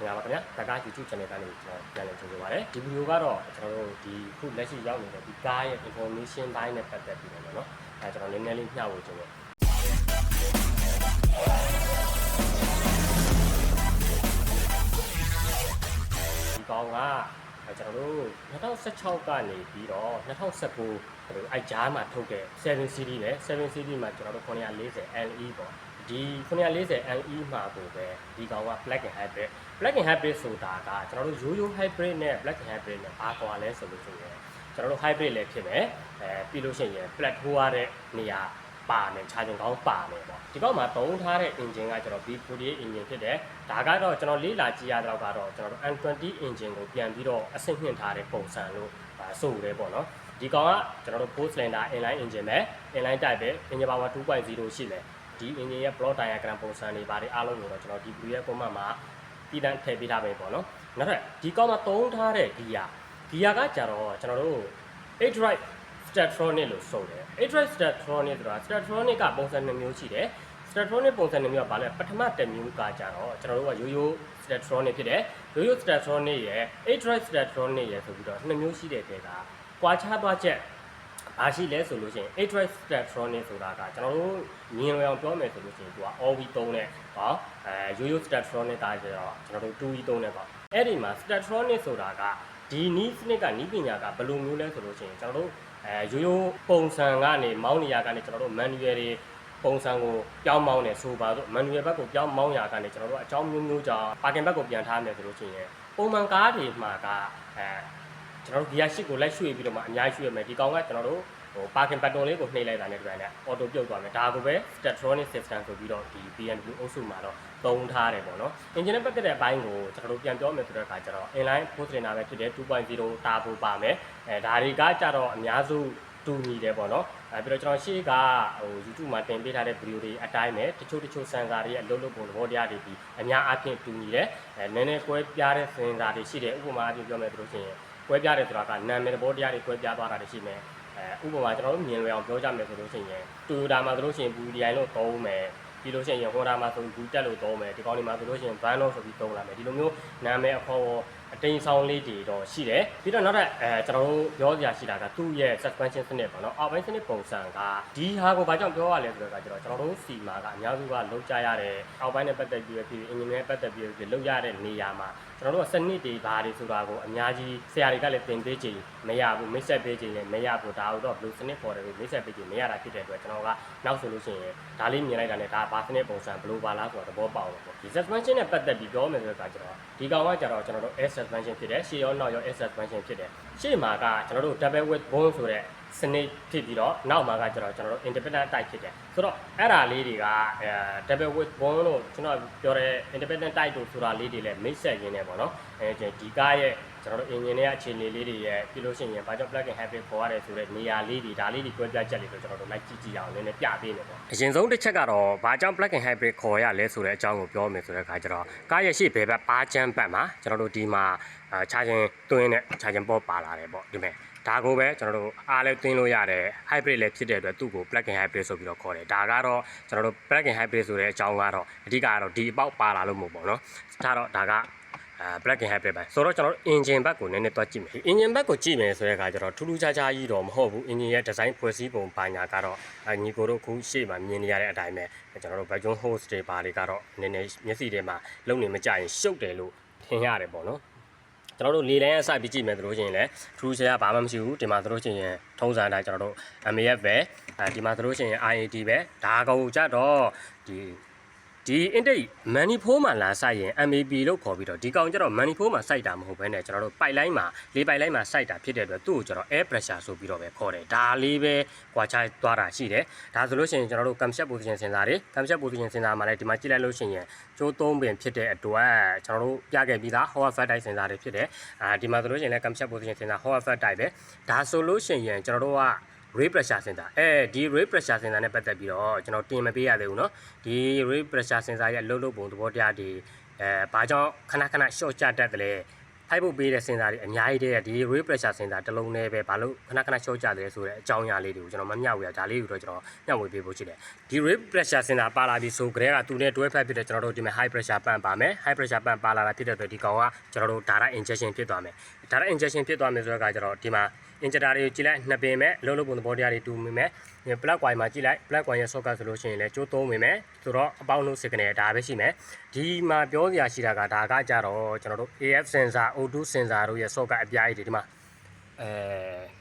င်္ဂလာပါခင်ဗျာတကား YouTube channel ကနေကျွန်တော်ပြန်လည်ကြိုဆိုပါရစေဒီဗီဒီယိုကတော့ကျွန်တော်တို့ဒီခုလက်ရှိရောက်နေတဲ့ဒီကားရဲ့ information ဘိုင်းနဲ့ပတ်သက်ပြီးတော့เนาะအဲကျွန်တော်နည်းနည်းလေးမျှဝေခြင်းတယ်ဒီကောင်ကအဲ ကျွန်တော်တို့2016ကနေပြီးတော့2019ကျွန်တော်တို့အဲဂျားမှာထုတ်တဲ့7 series နဲ့7 series မှာကျွန်တော်တို့940 LE ပေါ့ဒီ940 LE မှာကိုပဲဒီကောင်က black and hybrid black and hybrid ဆိုတာကကျွန်တော်တို့ရိုးရိုး hybrid နဲ့ black and hybrid နဲ့ဘာကွာလဲဆိုလို့ရှိရင်ကျွန်တော်တို့ hybrid လည်းဖြစ်မယ်အဲပြီးလို့ရှိရင် platform ရတဲ့နေရာ ပါမယ် charging ကောင်းပါမယ်ပေါ့ဒီကောင်မှာသုံးထားတဲ့ engine ကကျွန်တော် V48 engine ဖြစ်တယ်ဒါကတော့ကျွန်တော်လေးလာကြည့်ရတော့ကတော့ကျွန်တော်တို့ N20 engine ကိုပြန်ပြီးတော့အဆင့်မြင့်ထားတဲ့ပုံစံလို့ဆိုရဲပေါ့နော်ဒီကောင်ကကျွန်တော်တို့4 cylinder inline engine ပဲ inline type ပဲ engine power 2.0ရှိတယ်ဒီ engine ရဲ့ block diagram ပုံစံတွေပါတယ်အားလုံးကိုတော့ကျွန်တော်ဒီ video ရဲ့ comment မှာပြည်တန်းထည့်ပေးထားပဲပေါ့နော်နောက်ထပ်ဒီကောင်မှာသုံးထားတဲ့ gear gear ကကြတော့ကျွန်တော်တို့8 drive Statronic လို့ဆိုတယ် 8 drive Statronic ဆိုတာ Statronic ကပုံစံနှစ်မျိုးရှိတယ် Statronic ပုံစံနှစ်မျိုးကဘာလဲပထမတစ်မျိုးကကြတော့ကျွန်တော်တို့ကရိုးရိုး Statronic ဖြစ်တယ်ရိုးရိုး Statronic ရဲ့8 drive Statronic ရဲ့ဆိုပြီးတော့နှစ်မျိုးရှိတဲ့တဲကကွာခြားသွားချက်ဘာရှိလဲဆိုလို့ရှိရင်8 drive Statronic ဆိုတာကကျွန်တော်တို့မြင်လွယ်အောင်ပြောမယ်ဆိုလို့ရှိရင်သူက OV သုံးတဲ့ဟောအဲရိုးရိုး Statronic ကကျတော့ကျွန်တော်တို့ 2E သုံးတဲ့ပေါ့အဲ့ဒီမှာ Statronic ဆိုတာကဒီနီးစနစ်ကနီးပညာကဘယ်လိုမျိုးလဲဆိုလို့ရှိရင်ကျွန်တော်တို့ အဲရိုးရိုးပုံစံကနေမောင်းနေရကနေကျွန်တော်တို့ manual တွေပုံစံကိုပြောင်းမောင်းနေဆိုပါတော့ manual ဘက်ကိုပြောင်းမောင်းရကနေကျွန်တော်တို့အကြောင်းမျိုးမျိုးကြောင့် parking ဘက်ကိုပြန်ထားမယ်ဆိုလို့ရှိရင်ပုံမှန်ကားတွေမှာကအဲကျွန်တော်တို့ gear shift ကိုလိုက်ရွှေ့ပြီးတော့မှအများကြီးရွှေ့ရမယ်ဒီကောင်ကကျွန်တော်တို့ ဟို parking button လေးကိုနှိပ်လိုက်တာနဲ့တွေ့တယ် auto ပြုတ်သွားမယ်ဒါကိုပဲ Statronic system ဆိုပြီးတော့ဒီ BMW အုပ်စုမှာတော့သုံးထားတယ်ပေါ့နော် engine နဲ့ပတ်သက်တဲ့အပိုင်းကိုကျွန်တော်တို့ပြန်ပြောမယ်ဆိုတဲ့အခါကျတော့ inline four cylinder ပဲဖြစ်တဲ့2.0 turbo ပါမယ်အဲဒါတွေကကြတော့အများစုတူညီတယ်ပေါ့နော်အဲပြီးတော့ကျွန်တော်ရှေ့ကဟို YouTube မှာတင်ပေးထားတဲ့ video တွေအတိုင်းပဲတချို့တချို့ sensor တွေရဲ့အလုပ်လုပ်ပုံသဘောတရားတွေဒီအများအားဖြင့်တူညီတယ်အဲနည်းနည်းကွဲပြားတဲ့ sensor တွေရှိတယ်ဥပမာအပြင်ပြောမယ်ဆိုလို့ရှိရင်ကွဲပြားတယ်ဆိုတာကနာမည်သဘောတရားတွေကွဲပြားသွားတာတွေရှိမယ်အဲ ဥပမာကျွန်တော်တို့မြင်လွယ်အောင်ပြောကြမယ်ဆိုလို့ရှိရင် Toyota မှာဆိုလို့ရှိရင် BDI လို့သုံးမယ်ပြီးလို့ရှိရင် Honda မှာဆိုဘူးတက်လို့သုံးမယ်ဒီကောင်းဒီမှာဆိုလို့ရှိရင် van လို့ဆိုပြီးသုံးလာမယ်ဒီလိုမျိုးနာမည်အခေါ်အတိမ်ဆောင်လေးတွေတော့ရှိတယ်ပြီးတော့နောက်ထပ်အဲကျွန်တော်တို့ပြောစရာရှိတာကသူ့ရဲ့ suspension စနစ်ပေါ့နော်အောက်ပိုင်းစနစ်ပုံစံကဒီဟာကိုဘာကြောင့်ပြောရလဲဆိုတော့ကကျွန်တော်ကျွန်တော်တို့စီမှာကအများစုကလောက်ကြရတဲ့အောက်ပိုင်းနဲ့ပတ်သက်ပြီးဖြစ် engine နဲ့ပတ်သက်ပြီးဖြစ်လောက်ရတဲ့နေရာမှာ ကျွန်တော်တို့ကစနစ်တွေဘာတွေဆိုတာကိုအများကြီးဆရာတွေကလည်းသင်ပေးကြည့်မရဘူးမိတ်ဆက်ပေးကြည့်လည်းမရဘူးဒါတော့ဘယ်လိုစနစ်ပေါ်တယ်လို့မိတ်ဆက်ပေးကြည့်မရတာဖြစ်တဲ့အတွက်ကျွန်တော်ကနောက်ဆိုလို့ရှိရင်ဒါလေးမြင်လိုက်တာနဲ့ဒါဘာစနစ်ပုံစံဘယ်လိုပါလားဆိုတော့သဘောပေါက်တော့ပေါ့ဒီ suspension နဲ့ပတ်သက်ပြီးပြောမယ်ဆိုတော့ကကျွန်တော်ဒီကောင်ကကျတော့ကျွန်တော်တို့ air suspension ဖြစ်တယ်ရှေ့ရောနောက်ရော air suspension ဖြစ်တယ်ရှေ့မှာကကျွန်တော်တို့ double width bone ဆိုတဲ့ စနစ်ဖြစ်ပြီးတော့နောက်မှာကကျတော့ကျွန်တော်တို့ independent type ဖြစ်တယ်ဆိုတော့အဲ့ဒါလေးတွေကအဲ double width bone လို့ကျွန်တော်ပြောတဲ့ independent type တို့ဆိုတာလေးတွေလည်းမိတ်ဆက်ရင်းနေပေါ့နော်အဲဒီကားရဲ့ကျွန်တော်တို့ engine ရဲ့အခြေအနေလေးတွေရဲ့ပြီးလို့ရှိရင်ဘာကြောင့် plug in hybrid ပေါ်ရတယ်ဆိုတဲ့နေရာလေးတွေဒါလေးတွေတွဲပြချက်လေးကိုကျွန်တော်တို့လိုက်ကြည့်ကြည့်အောင်နည်းနည်းပြပေးနေပေါ့အရင်ဆုံးတစ်ချက်ကတော့ဘာကြောင့် plug in hybrid ခေါ်ရလဲဆိုတဲ့အကြောင်းကိုပြောမယ်ဆိုတဲ့အခါကျတော့ကားရဲ့ရှေ့ဘယ်ဘက်ပါချမ်းပတ်မှာကျွန်တော်တို့ဒီမှာအာ charging တွင်းနဲ့ charging port ပါလာတယ်ပေါ့ဒီမဲ့ ဒါကိုပဲကျွန်တော်တို့အားလဲသွင်းလို့ရတယ် hybrid လည်းဖြစ်တဲ့အတွက်သူ့ကို plug in hybrid ဆိုပြီးတော့ခေါ်တယ်ဒါကတော့ကျွန်တော်တို့ plug in hybrid ဆိုတဲ့အကြောင်းကတော့အဓိကကတော့ဒီအပေါက်ပါလာလို့မဟုတ်ပေါ့နော်ဒါတော့ဒါကအဲ black and hybrid ပဲဆိုတော့ကျွန်တော်တို့ engine ဘက်ကိုနည်းနည်းသွားကြည့်မယ် engine ဘက်ကိုကြည့်မယ်ဆိုတဲ့အခါကျတော့ထူးထူးခြားခြားကြီးတော့မဟုတ်ဘူး engine ရဲ့ design ဖွဲ့စည်းပုံပါညာကတော့အညီကိုတို့ခုရှေ့မှာမြင်နေရတဲ့အတိုင်းပဲကျွန်တော်တို့ vacuum hose တွေပါတွေကတော့နည်းနည်းမျက်စိထဲမှာလုံနေမကြရင်ရှုပ်တယ်လို့ထင်ရတယ်ပေါ့နော် ကျွန်တော်တို့လေလိုင်းအစပြီးကြည့်မယ်ဆိုလို့ရှိရင်လည်းထူးခြားဘာမှမရှိဘူးဒီမှာဆိုလို့ရှိရင်ထုံးစံအတိုင်းကျွန်တော်တို့ MAF ပဲအဲဒီမှာဆိုလို့ရှိရင် IAT ပဲဒါကောင်ကြတော့ဒီ ဒီ intake manifold မှာလာစိုက်ရင် MAP လို့ခေါ်ပြီးတော့ဒီကောင်ကျတော့ manifold မှာစိုက်တာမဟုတ်ဘဲနဲ့ကျွန်တော်တို့ pipeline မှာလေ pipeline မှာစိုက်တာဖြစ်တဲ့အတွက်သူ့ကိုကျတော့ air pressure ဆိုပြီးတော့ပဲခေါ်တယ်ဒါလေးပဲကွာခြားသွားတာရှိတယ်ဒါဆိုလို့ရှိရင်ကျွန်တော်တို့ camshaft position sensor တွေ camshaft position sensor မှာလည်းဒီမှာကြည့်လိုက်လို့ရှိရင်ကျိုးသုံးပင်ဖြစ်တဲ့အတွက်ကျွန်တော်တို့ပြခဲ့ပြီးသား Howard fat type sensor တွေဖြစ်တယ်အာဒီမှာဆိုလို့ရှိရင်လည်း camshaft position sensor Howard fat type ပဲဒါဆိုလို့ရှိရင်ကျွန်တော်တို့က ray pressure sensor အဲဒီ ray pressure sensor နဲ့ပတ်သက်ပြီးတော့ကျွန်တော်တင်မပေးရသေးဘူးเนาะဒီ ray pressure sensor ရဲ့အလုပ်လုပ်ပုံသဘောတရားတွေအဲဘာကြောင့်ခဏခဏ short ချတတ်တယ်လဲ ဖိုက်ဖို့ပေးတဲ့စင်စာတွေအများကြီးတည်းကဒီ ray pressure စင်စာတစ်လုံးနဲ့ပဲဘာလို့ခဏခဏရှော့ကြတယ်ဆိုတဲ့အကြောင်းအရာလေးတွေကိုကျွန်တော်မမျှဝေရဒါလေးကိုတော့ကျွန်တော်မျှဝေပေးဖို့ရှိတယ်ဒီ ray pressure စင်စာပါလာပြီဆိုကြတဲ့ကသူနဲ့တွဲဖက်ဖြစ်တဲ့ကျွန်တော်တို့ဒီမှာ high pressure ပန့်ပါမယ် high pressure ပန့်ပါလာတာဖြစ်တဲ့အတွက်ဒီကောင်ကကျွန်တော်တို့ data injection ဖြစ်သွားမယ် data injection ဖြစ်သွားမယ်ဆိုတော့ကကျွန်တော်ဒီမှာ injector တွေကိုကြည့်လိုက်နှစ်ပင်မဲ့လုံးလုံးပုံသဘောတရားတွေတူမိမယ် plug coil မှာကြည့်လိုက် plug coil ရဲ့ socket ဆိုလို့ရှိရင်လည်းကျိုးသုံးမိမယ်ဆိုတော့အပေါင်းလို့ signal ဒါပဲရှိမယ်ဒီမှာပြောစရာရှိတာကဒါကကြတော့ကျွန်တော်တို့ AF sensor O2 sensor တို့ရဲ့ socket အပြားကြီးတွေဒီမှာအဲ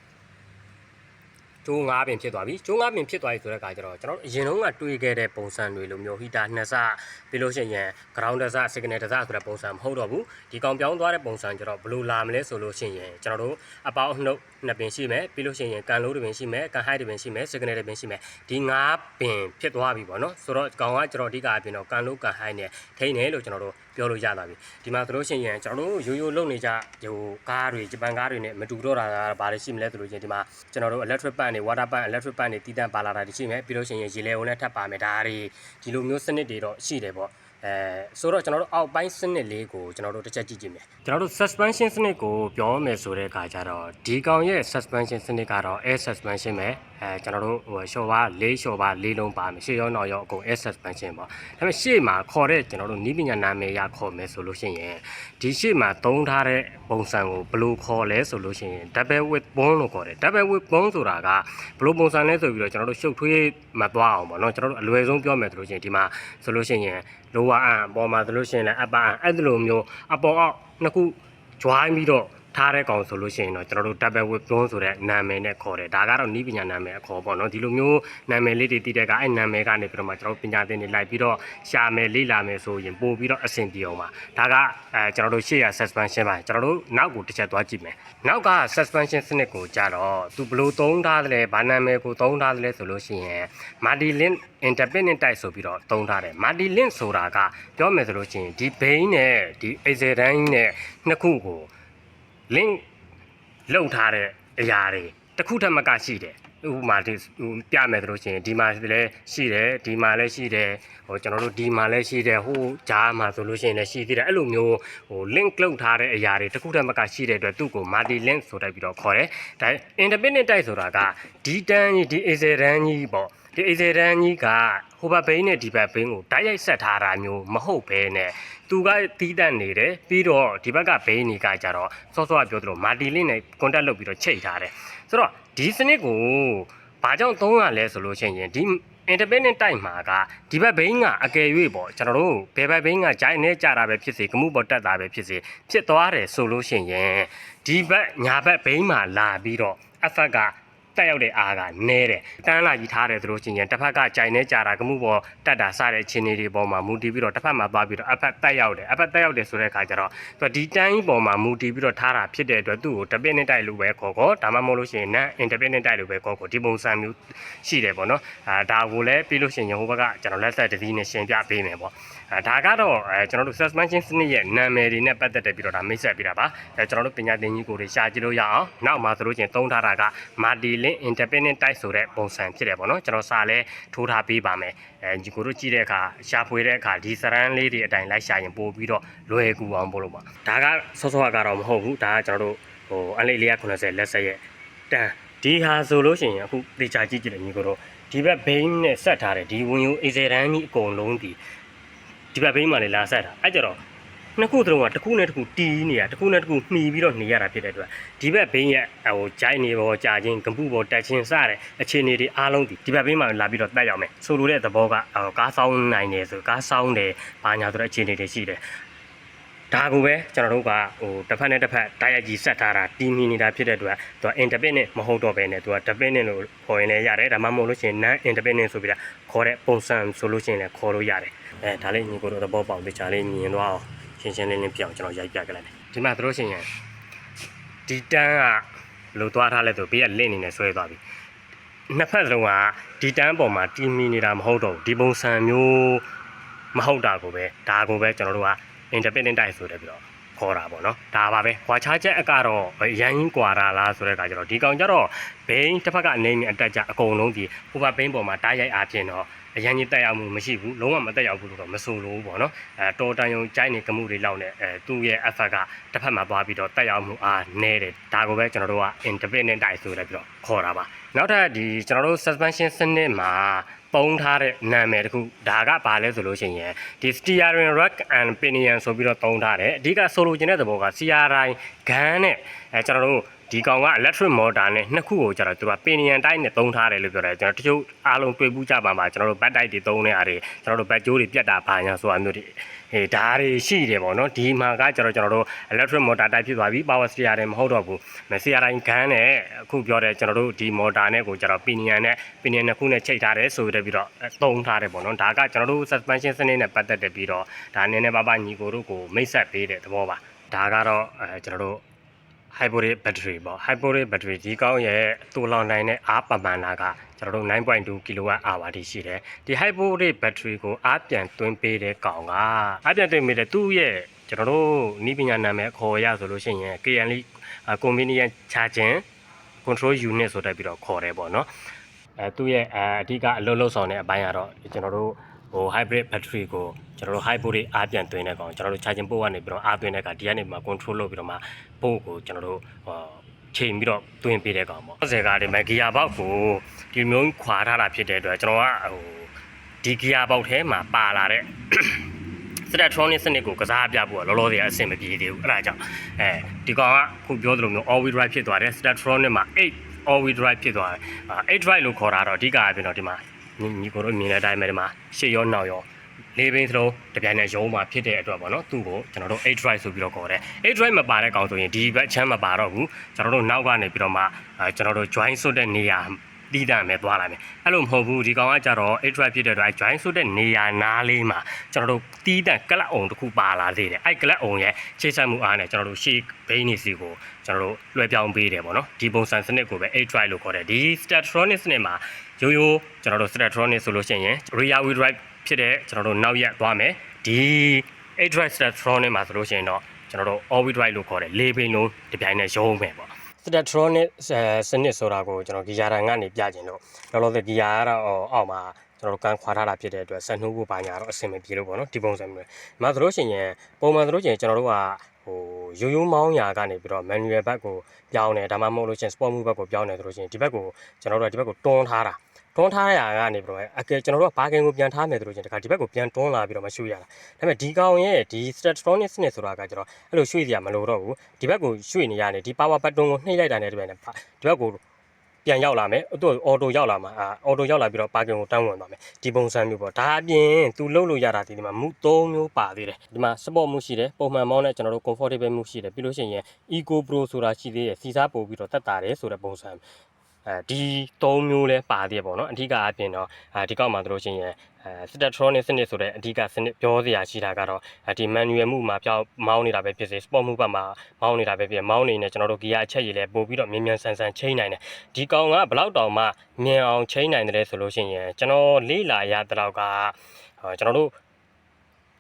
ကျိုး၅ပင်ဖြစ်သွားပြီကျိုး၅ပင်ဖြစ်သွားပြီဆိုတဲ့အခါကျတော့ကျွန်တော်တို့အရင်တုန်းကတွေးခဲ့တဲ့ပုံစံတွေလိုမျိုးဟီတာနှစ်ဆပြီးလို့ရှိရင် ground တစ်ဆ signal တစ်ဆဆိုတဲ့ပုံစံမဟုတ်တော့ဘူးဒီကောင်ပြောင်းသွားတဲ့ပုံစံကျတော့ဘယ်လိုလာမလဲဆိုလို့ရှိရင်ကျွန်တော်တို့အပေါင်းနှုတ်နှစ်ပင်ရှိမယ်ပြီးလို့ရှိရင်ကန်လို့တစ်ပင်ရှိမယ်ကန်ဟိုက်တစ်ပင်ရှိမယ် signal တစ်ပင်ရှိမယ်ဒီ၅ပင်ဖြစ်သွားပြီပေါ့နော်ဆိုတော့ကောင်ကကျွန်တော်အဓိကအပြင်တော့ကန်လို့ကန်ဟိုက်နဲ့ထိနေလို့ကျွန်တော်တို့ပြောလို့ရသွားပြီဒီမှာဆိုလို့ရှိရင်ကျွန်တော်တို့ရိုးရိုးလုံနေကြဟိုကားတွေဂျပန်ကားတွေနဲ့မတူတော့တာကဘာတွေရှိမလဲဆိုလို့ရှိရင်ဒီမှာကျွန်တော်တို့ electric pan တွေ water pan electric pan တွေတည်တံ့ပါလာတာတွေရှိမယ်ပြီးလို့ရှိရင်ရေလဲုံနဲ့ထပ်ပါမယ်ဒါတွေဒီလိုမျိုးစနစ်တွေတော့ရှိတယ်ပေါ့ အဲဆိုတော့ကျွန်တော်တို့အောက်ပိုင်းစနစ်လေးကိုကျွန်တော်တို့တစ်ချက်ကြည့်ကြည့်မယ်ကျွန်တော်တို့ suspension စနစ်ကိုပြောမယ်ဆိုတဲ့အခါကျတော့ဒီကောင်ရဲ့ suspension စနစ်ကတော့ air suspension ပဲအဲကျွန်တော်တို့ဟိုရှော့ပါ၄ရှော့ပါ၄လုံးပါမယ်ရှေ့ရောနောက်ရောအကုန် air suspension ပေါ့ဒါပေမဲ့ရှေ့မှာခေါ်တဲ့ကျွန်တော်တို့နီးပညာနာမည်ရခေါ်မယ်ဆိုလို့ရှိရင်ဒီရှေ့မှာသုံးထားတဲ့ပုံစံကိုဘယ်လိုခေါ်လဲဆိုလို့ရှိရင် double width bond လို့ခေါ်တယ် double width bond ဆိုတာကဘယ်လိုပုံစံလဲဆိုပြီးတော့ကျွန်တော်တို့ရှုပ်ထွေးမသွားအောင်ပေါ့နော်ကျွန်တော်တို့အလွယ်ဆုံးပြောမယ်ဆိုလို့ရှိရင်ဒီမှာဆိုလို့ရှိရင် lower arm အပေါ်မှာဆိုလို့ရှိရင်လည်း upper arm အဲ့ဒီလိုမျိုးအပေါ်အောက်နှစ်ခု join ပြီးတော့ ထားတဲ့ကောင်ဆိုလို့ရှိရင်တော့ကျွန်တော်တို့ double width bone ဆိုတဲ့နာမည်နဲ့ခေါ်တယ်ဒါကတော့နီးပညာနာမည်အခေါ်ပေါ့နော်ဒီလိုမျိုးနာမည်လေးတွေတည်တဲ့ကအဲ့နာမည်ကနေပြီးတော့မှကျွန်တော်တို့ပညာသင်တွေလိုက်ပြီးတော့ရှာမယ်လေ့လာမယ်ဆိုရင်ပို့ပြီးတော့အဆင်ပြေအောင်ပါဒါကအဲကျွန်တော်တို့ရှေ့ရ suspension ပါကျွန်တော်တို့နောက်ကိုတစ်ချက်သွားကြည့်မယ်နောက်က suspension စနစ်ကိုကြတော့သူဘယ်လိုသုံးထားတယ်လဲဘာနာမည်ကိုသုံးထားတယ်လဲဆိုလို့ရှိရင် Martin independent type ဆိုပြီးတော့သုံးထားတယ် Martin link ဆိုတာကပြောမယ်ဆိုလို့ရှိရင်ဒီ bane နဲ့ဒီ axedan နဲ့နှစ်ခုကို link လောက်ထားတဲ့အရာတွေတစ်ခုထပ်မကရှိတယ်ဥပမာဒီဟိုပြမယ်ဆိုလို့ရှိရင်ဒီမှာလည်းရှိတယ်ဒီမှာလည်းရှိတယ်ဟိုကျွန်တော်တို့ဒီမှာလည်းရှိတယ်ဟိုဂျားမှာဆိုလို့ရှိရင်လည်းရှိသေးတယ်အဲ့လိုမျိုးဟို link လောက်ထားတဲ့အရာတွေတစ်ခုထပ်မကရှိတဲ့အတွက်သူ့ကို multi link ဆိုတိုက်ပြီးတော့ခေါ်တယ်ဒါ independent type ဆိုတာကဒီတန်းကြီးဒီ axle တန်းကြီးပေါ့ဒီ axle တန်းကြီးက ဟိုဘက်ဘိန်းနဲ့ဒီဘက်ဘိန်းကိုတိုက်ရိုက်ဆက်ထားတာမျိုးမဟုတ်ဘဲနဲ့သူကတီးတန့်နေတယ်ပြီးတော့ဒီဘက်ကဘိန်းကြီးကကြတော့စောစောကပြောသလို multi link နဲ့ contact လုပ်ပြီးတော့ချိတ်ထားတယ်ဆိုတော့ဒီစနစ်ကိုဘာကြောင့်သုံးရလဲဆိုလို့ရှိရင်ဒီ independent type မှာကဒီဘက်ဘိန်းကအကယ်၍ပေါ့ကျွန်တော်တို့ဘယ်ဘက်ဘိန်းကဂျိုင်းနဲ့ကြတာပဲဖြစ်စေကမှုပေါ်တက်တာပဲဖြစ်စေဖြစ်သွားတယ်ဆိုလို့ရှိရင်ဒီဘက်ညာဘက်ဘိန်းမှာလာပြီးတော့ effect က တက်ရောက်တဲ့အားကနည်းတယ်တန်းလာကြီးထားတယ်ဆိုလို့ရှိရင်တစ်ဖက်ကဂျိုင်းနဲ့ကြတာကမှုပေါ်တက်တာစတဲ့အခြေအနေတွေပေါ်မှာမူတည်ပြီးတော့တစ်ဖက်မှာသွားပြီးတော့အဖက်တက်ရောက်တယ်အဖက်တက်ရောက်တယ်ဆိုတဲ့အခါကျတော့သူကဒီတန်းကြီးပေါ်မှာမူတည်ပြီးတော့ထားတာဖြစ်တဲ့အတွက်သူ့ကို dependent type လို့ပဲခေါ်ခေါ်ဒါမှမဟုတ်လို့ရှိရင် non independent type လို့ပဲခေါ်ခေါ်ဒီပုံစံမျိုးရှိတယ်ပေါ့နော်အာဒါကိုလည်းပြီးလို့ရှိရင်ဟိုဘက်ကကျွန်တော်လက်ဆက်တစ်စီးနဲ့ရှင်းပြပေးမယ်ပေါ့အာဒါကတော့အဲကျွန်တော်တို့ suspension စနစ်ရဲ့နာမည်တွေနဲ့ပတ်သက်တဲ့ပြီးတော့ဒါမိတ်ဆက်ပြတာပါအဲကျွန်တော်တို့ပညာသင်ကြီးကိုတွေရှာကြည့်လို့ရအောင်နောက်မှာဆိုလို့ရှိရင်သုံးထားတာက Martin independent type ဆိုတဲ့ပုံစံဖြစ်တယ်ပေါ့နော်ကျွန်တော်စာလဲထိုးထားပေးပါမယ်အဲဒီကိုတို့ကြည့်တဲ့အခါရှာဖွေတဲ့အခါဒီစရန်လေးတွေအတိုင်းလိုက်ရှာရင်ပို့ပြီးတော့လွယ်ကူအောင်ပို့လို့ပါဒါကစောစောကတော့မဟုတ်ဘူးဒါကကျွန်တော်တို့ဟိုအလေး490လက်ဆက်ရဲ့တန်ဒီဟာဆိုလို့ရှိရင်အခုတေချာကြည့်ကြည့်တယ်ညီကိုတို့ဒီဘက်ဘိန်းနဲ့ဆက်ထားတယ်ဒီဝင်ယုံအေဇရန်ကြီးအကုန်လုံးဒီဒီဘက်ဘိန်းမှာလည်းလာဆက်တာအဲ့ကြတော့ နှစ်ခုတုံးကတစ်ခုနဲ့တစ်ခုတီးနေတာတစ်ခုနဲ့တစ်ခုမှီပြီးတော့နေရတာဖြစ်တဲ့အတွက်ဒီဘက်ဘိန်းရဲ့ဟိုဂျိုင်းနေပေါ်ကြာချင်းကပူပေါ်တက်ချင်းစတဲ့အခြေအနေတွေအားလုံးဒီဒီဘက်ဘိန်းမှာလာပြီးတော့တက်ရောက်မယ်ဆိုလိုတဲ့သဘောကဟိုကားဆောင်းနိုင်တယ်ဆိုကားဆောင်းတယ်ဘာညာဆိုတဲ့အခြေအနေတွေရှိတယ်ဒါကိုပဲကျွန်တော်တို့ကဟိုတစ်ဖက်နဲ့တစ်ဖက်တိုက်ရိုက်ကြီးဆက်ထားတာတီးမိနေတာဖြစ်တဲ့အတွက်သူက independent မဟုတ်တော့ဘဲနဲ့သူက dependent လို့ခေါ်ရင်လည်းရတယ်ဒါမှမဟုတ်လို့ရှိရင် non independent ဆိုပြီးတော့ခေါ်တဲ့ပုံစံဆိုလို့ရှိရင်လည်းခေါ်လို့ရတယ်အဲဒါလေးညီကိုတို့သဘောပေါက်ပြီးချာလေးမြင်သွားအောင် ရှင်းရှင်းလင်းလင်းပြအောင်ကျွန်တော်ရိုက်ပြကြလိုက်တယ်ဒီမှာတို့ရှိရင်ဒီတန်းကလို့သွားထားလဲဆိုဘေးကလင့်နေနေဆွဲသွားပြီနှစ်ဖက်စလုံးကဒီတန်းပေါ်မှာတီးမိနေတာမဟုတ်တော့ဘူးဒီပုံစံမျိုးမဟုတ်တာကိုပဲဒါကိုပဲကျွန်တော်တို့က independent type ဆိုတဲ့ပြီးတော့ခေါ်တာပေါ့နော်ဒါပါပဲဟွာချာချက်အကတော့ရန်ကြီးကွာတာလားဆိုတဲ့အခါကျတော့ဒီကောင်ကျတော့ဘိန်းတစ်ဖက်ကနေနေအတက်ကြအကုန်လုံးဒီဟိုဘဘိန်းပေါ်မှာတားရိုက်အားဖြင့်တော့ အရင်ကြီးတက်ရောက်မှုမရှိဘူးလုံးဝမတက်ရောက်ဘူးလို့တော့မဆိုလို့ပေါ့နော်အဲတော်တန်ယုံကြိုင်းနေကမှုတွေလောက်နဲ့အဲသူ့ရဲ့ effort ကတစ်ဖက်မှာသွားပြီးတော့တက်ရောက်မှုအားနည်းတယ်ဒါကိုပဲကျွန်တော်တို့က independent die ဆိုလည်းပြီးတော့ခေါ်တာပါနောက်ထပ်ဒီကျွန်တော်တို့ suspension စနစ်မှာပုံထားတဲ့နာမည်တစ်ခုဒါကဘာလဲဆိုလို့ရှိရင်ဒီ steering rack and pinion ဆိုပြီးတော့သုံးထားတယ်အဓိကဆိုလိုချင်တဲ့သဘောက steering gun နဲ့အဲကျွန်တော်တို့ ဒီကောင်က electric motor နဲ့နှစ်ခုကိုကျတော့သူက pinion တိုင်းနဲ့သုံးထားတယ်လို့ပြောတယ်ကျွန်တော်တချို့အားလုံးတွေ့ဘူးကြပါမှာကျွန်တော်တို့ back တိုက်တွေသုံးတဲ့အားတွေကျွန်တော်တို့ back ကြိုးတွေပြတ်တာဘာညာဆိုတာမျိုးတွေဟေးဒါတွေရှိတယ်ပေါ့နော်ဒီမှာကကျတော့ကျွန်တော်တို့ electric motor တိုက်ဖြစ်သွားပြီ power steering မဟုတ်တော့ဘူးမစီယာတိုင်းဂန်းနဲ့အခုပြောတဲ့ကျွန်တော်တို့ဒီ motor နဲ့ကိုကျတော့ pinion နဲ့ pinion နှစ်ခုနဲ့ချိတ်ထားတယ်ဆိုပြီးတော့ပြီးတော့သုံးထားတယ်ပေါ့နော်ဒါကကျွန်တော်တို့ suspension စနစ်နဲ့ပတ်သက်တယ်ပြီးတော့ဒါနည်းနည်းပါးပါးညီကိုတို့ကိုမိတ်ဆက်ပေးတဲ့သဘောပါဒါကတော့အဲကျွန်တော်တို့ hybrid battery ပေါ့ hybrid battery ဒီကောင်းရဲ့တူလောင်နိုင်တဲ့အားပမာဏကကျွန်တော်တို့9.2 kWh တိရှိတယ်ဒီ hybrid battery ကိုအားပြန်သွင်းပေးတဲ့ကောင်ကအားပြန်သွင်းပေးတဲ့သူ့ရဲ့ကျွန်တော်တို့နီးပညာနာမည်ခေါ်ရဆိုလို့ရှိရင် KNL convenient charging control unit ဆိုတက်ပြီးတော့ခေါ်တယ်ပေါ့နော်အဲသူ့ရဲ့အအဓိကအလုပ်လုပ်ဆောင်တဲ့အပိုင်းကတော့ကျွန်တော်တို့ဟို hybrid battery ကိုကျွန်တော်တို့ hybrid အားပြန်သွင်းတဲ့ကောင်ကျွန်တော်တို့ charging port ကနေပြီးတော့အားသွင်းတဲ့ကဒီကနေမှ control လုပ်ပြီးတော့မှ ပို့ကိုကျွန်တော်တို့ဟောချိန်ပြီးတော့တွင်ပေးတဲ့ကောင်ပေါ့။ဆက်ကားဒီမဲ့ဂီယာဘောက်ကိုဒီမျိုးခွာထားတာဖြစ်တဲ့အတွက်ကျွန်တော်ကဟိုဒီဂီယာဘောက်ထဲမှာပါလာတဲ့စတက်ထရောနစ်စနစ်ကိုကစားပြဖို့ကလောလောဆယ်အဆင်မပြေသေးဘူးအဲ့ဒါကြောင့်အဲဒီကောင်ကခုပြောသလိုမျိုး all wheel drive ဖြစ်သွားတယ် stat tronic မှာ8 all wheel drive ဖြစ်သွားတယ်8 drive လို့ခေါ်တာတော့အဓိကအပြင်တော့ဒီမှာညီညီကိုတို့မြင်တဲ့အတိုင်းပဲဒီမှာရှေ့ရောနောက်ရော လေးဘင်းစလုံးတပြိုင်နက်ရုံးမှာဖြစ်တဲ့အတွက်ပေါ့နော်သူ့ကိုကျွန်တော်တို့8 drive ဆိုပြီးတော့ခေါ်တယ်8 drive မပါတဲ့ကောင်ဆိုရင်ဒီဘက်ချမ်းမပါတော့ဘူးကျွန်တော်တို့နောက်ကနေပြီးတော့မှအဲကျွန်တော်တို့ join ဆွတ်တဲ့နေရာ တီးတန့်မဲ့သွားလာမယ်အဲ့လိုမဟုတ်ဘူးဒီကောင်ကကြတော့8 drive ဖြစ်တဲ့အတွက် join ဆွတ်တဲ့နေရာနားလေးမှာကျွန်တော်တို့တီးတန့်ကလပ်အောင်တစ်ခုပါလာသေးတယ်အဲ့ကလပ်အောင်ရဲ့ချိတ်ဆက်မှုအားနဲ့ကျွန်တော်တို့ရှေ့ဘိန်းနေစီကိုကျွန်တော်တို့လွှဲပြောင်းပေးတယ်ပေါ့နော်ဒီပုံစံစနစ်ကိုပဲ8 drive လို့ခေါ်တယ်ဒီ statronic စနစ်မှာရိုးရိုးကျွန်တော်တို့ statronic ဆိုလို့ရှိရင် rear wheel drive ဖြစ်တဲ့ကျွန်တော်တို့နောက်ရက်သွားမယ်ဒီ8 drive statronic မှာဆိုလို့ရှိရင်တော့ကျွန်တော်တို့ all wheel drive လို့ခေါ်တယ်လေးဘိန်းလုံးတစ်ပြိုင်နက်ရုံးမယ်ပေါ့ Statronic စနစ်ဆိုတာကိုကျွန်တော်ဂီယာတန်ကနေပြချင်တော့လောလောဆယ်ဂီယာကတော့အောက်မှာကျွန်တော်တို့ကန်ခွာထားတာဖြစ်တဲ့အတွက်ဆက်နှုတ်ဖို့ပါညာတော့အဆင်မပြေလို့ပေါ့နော်ဒီပုံစံမျိုး။မဆိုလို့ရှိရင်ပုံမှန်ဆိုလို့ရှိရင်ကျွန်တော်တို့ကဟိုရိုးရိုးမောင်းရာကနေပြီးတော့ manual ဘက်ကိုပြောင်းတယ်ဒါမှမဟုတ်လို့ရှိရင် sport move ဘက်ကိုပြောင်းတယ်ဆိုလို့ရှိရင်ဒီဘက်ကိုကျွန်တော်တို့ကဒီဘက်ကိုတွန်းထားတာ တွန်းထားရတာကနေပြီးတော့အကယ်ကျွန်တော်တို့ကဘာကင်ကိုပြန်ထားမယ်ဆိုလို့ရှိရင်ဒီခါဒီဘက်ကိုပြန်တွန်းလာပြီးတော့မရွှေ့ရတာဒါပေမဲ့ဒီကောင်ရဲ့ဒီ Statronic စနစ်ဆိုတာကကျွန်တော်အဲ့လိုရွှေ့စရာမလိုတော့ဘူးဒီဘက်ကိုရွှေ့နေရတယ်ဒီ power button ကိုနှိပ်လိုက်တာနဲ့ဒီဘက်နဲ့ဒီဘက်ကိုပြန်ရောက်လာမယ်သူအော်တိုရောက်လာမှာအာအော်တိုရောက်လာပြီးတော့ပါကင်ကိုတန်းဝင်သွားမယ်ဒီပုံစံမျိုးပေါ့ဒါအပြင်သူလှုပ်လို့ရတာဒီမှာမူ၃မျိုးပါသေးတယ်ဒီမှာ support မှုရှိတယ်ပုံမှန်မောင်းနဲ့ကျွန်တော်တို့ comfortable မှုရှိတယ်ပြီးလို့ရှိရင် Eco Pro ဆိုတာရှိသေးတယ်စီစားပို့ပြီးတော့တက်တာတယ်ဆိုတဲ့ပုံစံ အဲဒီ၃မျိုးလဲပါသေးတယ်ပေါ့နော်အဓိကအပြင်တော့အဲဒီကောက်မှာတို့ရှိရင်အဲ Statronic စနစ်ဆိုတဲ့အဓိကစနစ်ပြောစရာရှိတာကတော့ဒီ manual မှုမှာပြောင်းမောင်းနေတာပဲဖြစ်စေ sport မှုဘက်မှာမောင်းနေတာပဲဖြစ်မောင်းနေနေကျွန်တော်တို့ gear အချက်ရည်လဲပို့ပြီးတော့မြင်မြန်ဆန်ဆန်ချိန်နိုင်တယ်ဒီကောင်ကဘလောက်တောင်မှမြင်အောင်ချိန်နိုင်တယ်ဆိုလို့ရှိရင်ကျွန်တော်လေးလာရတဲ့တော့ကကျွန်တော်တို့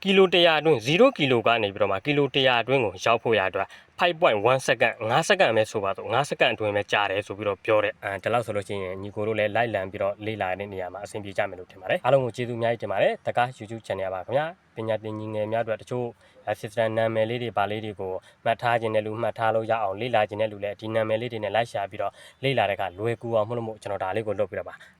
ကီလို100အတွင်း0ကီလိုကနေပြီးတော့မှကီလို100အတွင်းကိုရောက်ဖို့ရအတွက်5.1စက္ကန့်5စက္ကန့်ပဲဆိုပါတော့5စက္ကန့်အတွင်းပဲကြာတယ်ဆိုပြီးတော့ပြောတယ်အဲဒီလောက်ဆိုလို့ရှိရင်ညီကိုတို့လည်းလိုက်လံပြီးတော့လေ့လာတဲ့နေရာမှာအဆင်ပြေကြမယ်လို့ထင်ပါတယ်အားလုံးကိုကျေးဇူးအများကြီးတင်ပါတယ်တကား YouTube channel ပါခင်ဗျာပညာသင်ညီငယ်များအတွက်တချို့ assistant နာမည်လေးတွေပါလေးတွေကိုမှတ်ထားခြင်းနဲ့လူမှတ်ထားလို့ရအောင်လေ့လာခြင်းနဲ့လူလည်းဒီနာမည်လေးတွေနဲ့လိုက်ရှာပြီးတော့လေ့လာတဲ့ကလွယ်ကူအောင်မလို့မို့ကျွန်တော်ဒါလေးကိုလုပ်ပြတော့ပါ